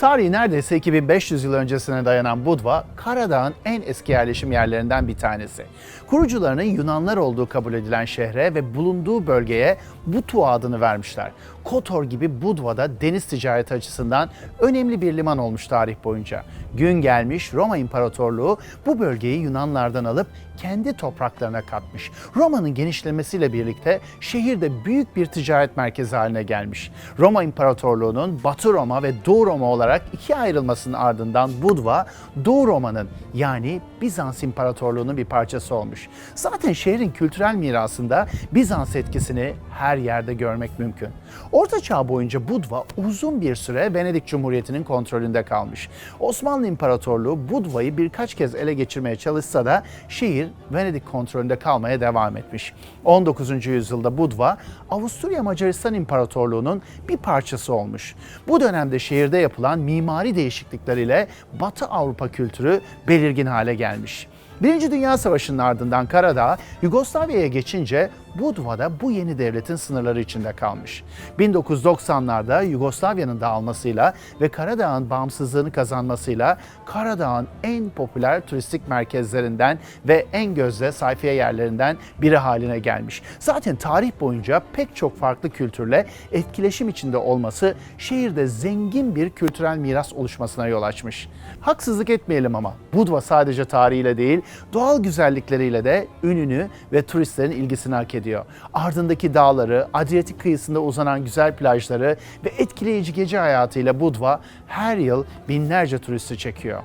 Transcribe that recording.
Tarihi neredeyse 2500 yıl öncesine dayanan Budva, Karadağ'ın en eski yerleşim yerlerinden bir tanesi. Kurucularının Yunanlar olduğu kabul edilen şehre ve bulunduğu bölgeye Butua adını vermişler. Kotor gibi Budva'da deniz ticareti açısından önemli bir liman olmuş tarih boyunca. Gün gelmiş Roma İmparatorluğu bu bölgeyi Yunanlardan alıp kendi topraklarına katmış. Roma'nın genişlemesiyle birlikte şehir de büyük bir ticaret merkezi haline gelmiş. Roma İmparatorluğu'nun Batı Roma ve Doğu Roma olarak ikiye ayrılmasının ardından Budva, Doğu Roma'nın yani Bizans İmparatorluğu'nun bir parçası olmuş. Zaten şehrin kültürel mirasında Bizans etkisini her yerde görmek mümkün. Orta Çağ boyunca Budva uzun bir süre Venedik Cumhuriyeti'nin kontrolünde kalmış. Osmanlı İmparatorluğu Budva'yı birkaç kez ele geçirmeye çalışsa da şehir Venedik kontrolünde kalmaya devam etmiş. 19. yüzyılda Budva, Avusturya Macaristan İmparatorluğu'nun bir parçası olmuş. Bu dönemde şehirde yapılan mimari değişiklikler ile Batı Avrupa kültürü belirgin hale gelmiş. Birinci Dünya Savaşı'nın ardından Karadağ, Yugoslavya'ya geçince Budva da bu yeni devletin sınırları içinde kalmış. 1990'larda Yugoslavya'nın dağılmasıyla ve Karadağ'ın bağımsızlığını kazanmasıyla Karadağ'ın en popüler turistik merkezlerinden ve en gözde sayfiye yerlerinden biri haline gelmiş. Zaten tarih boyunca pek çok farklı kültürle etkileşim içinde olması şehirde zengin bir kültürel miras oluşmasına yol açmış. Haksızlık etmeyelim ama Budva sadece tarihiyle değil, doğal güzellikleriyle de ününü ve turistlerin ilgisini hak ediyor. Ardındaki dağları, Adriyatik kıyısında uzanan güzel plajları ve etkileyici gece hayatıyla Budva her yıl binlerce turisti çekiyor.